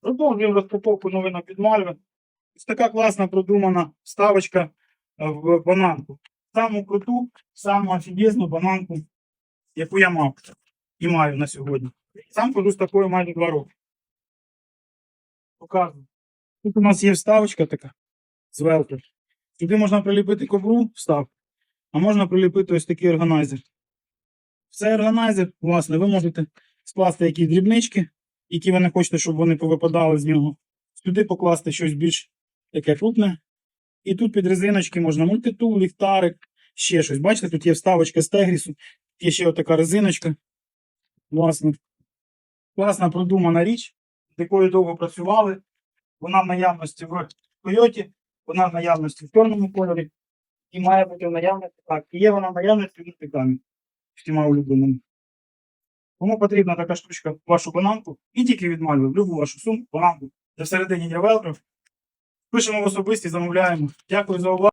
Продовжуємо розпаковку новинок від Мальви. Ось така класна продумана вставочка е, в бананку. Саму круту, саму офігезну бананку, яку я мав і маю на сьогодні. Сам хожу з такою майже два роки. Показую. Тут у нас є вставочка така з велкро. Сюди можна приліпити ковру, вставку, а можна приліпити ось такий органайзер. Цей органайзер, власне, ви можете скласти якісь дрібнички, які ви не хочете, щоб вони повипадали з нього. Сюди покласти щось більш таке крупне. І тут під резиночки можна мультитул, ліхтарик, ще щось. Бачите, тут є вставочка з тегрісу, є ще отака резиночка. Власне. Класна продумана річ, з якою довго працювали. Вона в наявності в Toyota, вона в наявності в чорному кольорі. І має бути в наявності так. І є вона в наявності в інстаграмі. Всіма улюбленими. Кому потрібна така штучка вашу бананку, і тільки відмалюємо любу вашу сумку, бананку, де всередині є велкро. Пишемо в особисті, замовляємо. Дякую за увагу.